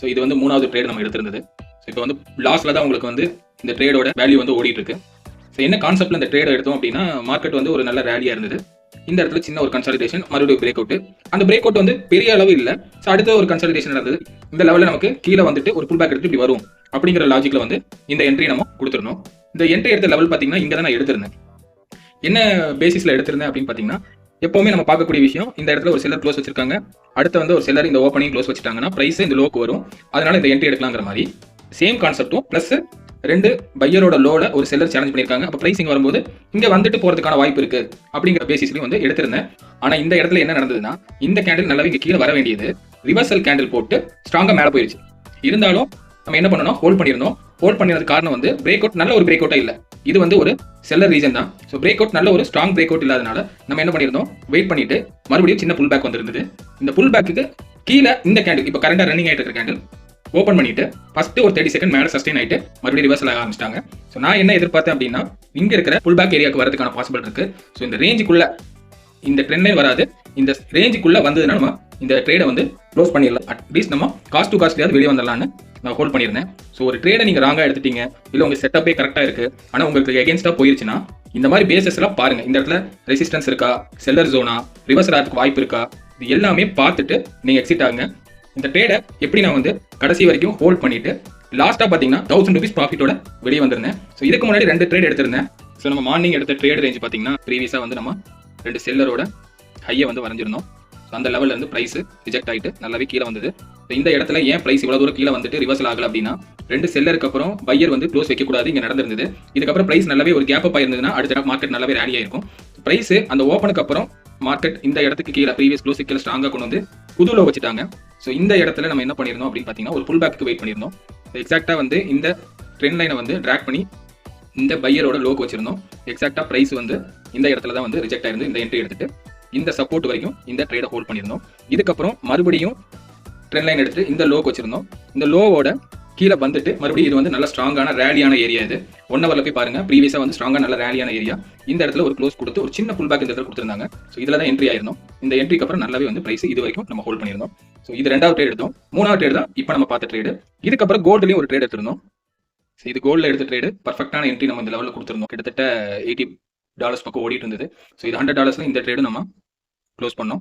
So இது வந்து மூணாவது ட்ரேட் நம்ம எடுத்திருந்தது. ஸோ இப்போ வந்து லாஸ்ட்ல தான் உங்களுக்கு வந்து இந்த ட்ரேடோட வேல்யூ வந்து ஓடிட்டு இருக்கு ஸோ என்ன கான்செப்ட்ல இந்த ட்ரேட் எடுத்தோம் அப்படின்னா மார்க்கெட் வந்து ஒரு நல்ல ரேலியா இருந்தது. இந்த இடத்துல சின்ன ஒரு கன்சல்டேஷன் மறுபடியும் பிரேக் அவுட் அந்த பிரேக் அவுட் வந்து பெரிய அளவு இல்லை. ஸோ அடுத்த ஒரு கன்சல்டேஷன் நடந்தது. இந்த லெவலில் நமக்கு கீழே வந்துட்டு ஒரு புல் பேக் எடுத்து இப்படி வரும் அப்படிங்கிற லாஜிக்ல வந்து இந்த என்ட்ரி நம்ம கொடுத்துருந்தோம். இந்த என்ட்ரி எடுத்த லெவல் பார்த்தீங்கன்னா இங்கே தான் நான் எடுத்திருந்தேன். என்ன பேசிஸில் எடுத்திருந்தேன் அப்படின்னு பார்த்தீங்கன்னா எப்பவுமே நம்ம பார்க்கக்கூடிய விஷயம் இந்த இடத்துல ஒரு செல்லர் க்ளோஸ் வச்சிருக்காங்க. அடுத்து வந்து ஒரு செல்லர் இந்த ஓப்பனிங் க்ளோஸ் வச்சுட்டாங்கன்னா ப்ரைஸ் இந்த லோக்கு வரும். அதனால இந்த என்ட்ரி எடுக்கலாங்கிற மாதிரி. சேம் கான்செப்டும் ப்ளஸ் ரெண்டு பையரோட லோல ஒரு செல்லர் சேலஞ்ச் பண்ணியிருக்காங்க. அப்போ பிரைசிங் வரும்போது இங்க வந்துட்டு போறதுக்கான வாய்ப்பு இருக்கு அப்படிங்கிற பேசிஸ்லயும் வந்து எடுத்திருந்தேன். ஆனா இந்த இடத்துல என்ன நடந்ததுன்னா இந்த கேண்டில் நல்லாவே இங்க கீழே வர வேண்டியது ரிவர்சல் கேண்டில் போட்டு ஸ்ட்ராங்கா மேலே போயிருச்சு. இருந்தாலும் நம்ம என்ன பண்ணணும்? ஹோல்ட் பண்ணியிருந்தோம். ஹோல்ட் பண்ணினது காரணம் வந்து பிரேக் அவுட் நல்ல ஒரு பிரேக் அவுட்டா இல்லை. இது வந்து ஒரு செல்லர் ரீசன் தான். ஸோ பிரேக் அவுட் நல்ல ஒரு ஸ்ட்ராங் பிரேக் அவுட் இல்லாதனால நம்ம என்ன பண்ணியிருந்தோம்? வெயிட் பண்ணிட்டு மறுபடியும் சின்ன புல் பேக் வந்திருந்தது. இந்த புல் பேக்கு கீழே இந்த கேண்டில் இப்போ கரண்டாக ரன்னிங் ஆயிட்டு இருக்க கேண்டில் ஓப்பன் பண்ணிட்டு ஃபர்ஸ்ட் ஒரு தேர்ட்டி செகண்ட் மேலே சஸ்டெயின் ஆகிட்டு மறுபடியும் ரிவர்ஸ் ஆக ஆரம்பிச்சிட்டாங்க. ஸோ நான் என்ன எதிர்பார்த்தேன் அப்படின்னா இங்கே இருக்கிற புல் பேக் ஏரியாவுக்கு வரதுக்கான பாசிபிள் இருக்கு. ஸோ இந்த ரேஞ்சுக்குள்ள இந்த ட்ரெண்ட் லைன் வராது. இந்த ரேஞ்சுக்குள்ள வந்ததுனால நம்ம இந்த ட்ரேடை வந்து க்ளோஸ் பண்ணிடலாம். அட்லீஸ்ட் நம்ம காஸ்ட் டு காஸ்ட்லியாவது வெளியே வந்துடலாம்னு நான் ஹோல்ட் பண்ணியிருந்தேன். ஸோ ஒரு ட்ரேடை நீங்கள் ராங்காக எடுத்துட்டீங்க இல்லை உங்கள் செட்டப்பே கரெக்டாக இருக்குது ஆனால் உங்களுக்கு எகேன்ஸ்டாக போயிருச்சுன்னா இந்த மாதிரி பேசஸ் எல்லாம் பாருங்கள் இந்த இடத்துல ரெசிஸ்டன்ஸ் இருக்கா செல்லர் ஜோனா ரிவர்ஸ் ஆகிறதுக்கு வாய்ப்பு இருக்கா இது எல்லாமே பார்த்துட்டு நீங்கள் எக்ஸிட் ஆகுங்க. இந்த ட்ரேடை எப்படி நான் வந்து கடைசி வரைக்கும் ஹோல்ட் பண்ணிவிட்டு லாஸ்ட்டாக பார்த்தீங்கன்னா தௌசண்ட் ருபீஸ் ப்ராஃபிட்டோட வெளியே வந்திருந்தேன். ஸோ இதுக்கு முன்னாடி ரெண்டு ட்ரேட் எடுத்திருந்தேன். ஸோ நம்ம மார்னிங் எடுத்த ட்ரேட் ரேஞ்ச் பார்த்தீங்கன்னா ப்ரீவியஸாக வந்து நம்ம ரெண்டு செல்லரோட ஹையை வந்து வரைஞ்சிருந்தோம். ஸோ அந்த லெவலில் இருந்து ப்ரைஸ் ரிஜெக்ட் ஆகிட்டு நல்லாவே கீழே வந்தது. இந்த இடத்துல ஏன் பிரைஸ் இவ்வளவு தூரம் கீழே வந்துட்டு ரிவர்சல் ஆகல அப்படின்னா ரெண்டு செல்லருக்கு அப்புறம் பையர் வந்து க்ளோஸ் வைக்கக்கூடாது இங்க நடந்திருந்தது. இதுக்கப்புறம் பிரைஸ் நல்லாவே ஒரு கேப் அப் ஆயிருந்ததுன்னா அடுத்த மார்க்கெட் நல்லாவே ரேலி ஆயிருக்கும். பிரைஸ் அந்த ஓப்பனுக்கு அப்புறம் மார்க்கெட் இந்த இடத்துக்கு கீழே ப்ரீவியஸ் க்ளோஸ் கீழே ஸ்ட்ராங்கா கொண்டு வந்து புதுல வச்சுட்டாங்க. ஸோ இந்த இடத்துல நம்ம என்ன பண்ணியிருந்தோம் அப்படின்னு பார்த்தீங்கன்னா ஒரு புல் பேக்கு வெயிட் பண்ணியிருந்தோம். எக்ஸாக்டா வந்து இந்த ட்ரெண்ட் லைனை வந்து ட்ராக் பண்ணி இந்த பையரோட லோக்கு வச்சிருந்தோம். எக்ஸாக்டா பிரைஸ் வந்து இந்த இடத்துல தான் வந்து ரிஜெக்ட் ஆயிருந்து இந்த என்ட்ரி எடுத்துட்டு இந்த சப்போர்ட் வரைக்கும் இந்த ட்ரேடை ஹோல்ட் பண்ணியிருந்தோம். இதுக்கப்புறம் மறுபடியும் ட்ரெண்ட் லைன் எடுத்து இந்த லோக்கு வச்சிருந்தோம். இந்த லோவோட கீழே வந்துட்டு மறுபடியும் இது வந்து நல்ல ஸ்ட்ராங்கான ரேலியான ஏரியா இது. ஒன் ஹவர்ல போய் பாருங்க. ப்ரீவியஸா வந்து ஸ்ட்ராங்கான நல்ல ரேலியான ஏரியா இந்த இடத்துல ஒரு க்ளோஸ் கொடுத்து ஒரு சின்ன புல் பேக் இந்த இடத்துல கொடுத்துருந்தாங்க. ஸோ இதில் தான் என்ட்ரி ஆயிருந்தோம். இந்த என்ட்ரிக்கு அப்புறம் நல்லாவே வந்து பிரைஸ் இது வரைக்கும் நம்ம ஹோல்ட் பண்ணியிருந்தோம். ஸோ இது ரெண்டாவது ட்ரேட் எடுத்தோம். மூணாவது ட்ரேட் தான் இப்போ நம்ம பார்த்த ட்ரேடு இதுக்கப்புறம் கோல்டுலையும் ஒரு ட்ரேட் எடுத்திருந்தோம். ஸோ இது கோல்டில் எடுத்த ட்ரேடு பர்ஃபெக்டான என்ட்ரி நம்ம இந்த லெவலில் கொடுத்துருந்தோம். கிட்டத்தட்ட எயிட்டி டாலர்ஸ் பக்கம் ஓடிட்டு இருந்தது. ஸோ இது ஹண்ட்ரட் டாலர்ஸ்ல இந்த ட்ரேடு நம்ம க்ளோஸ் பண்ணோம்.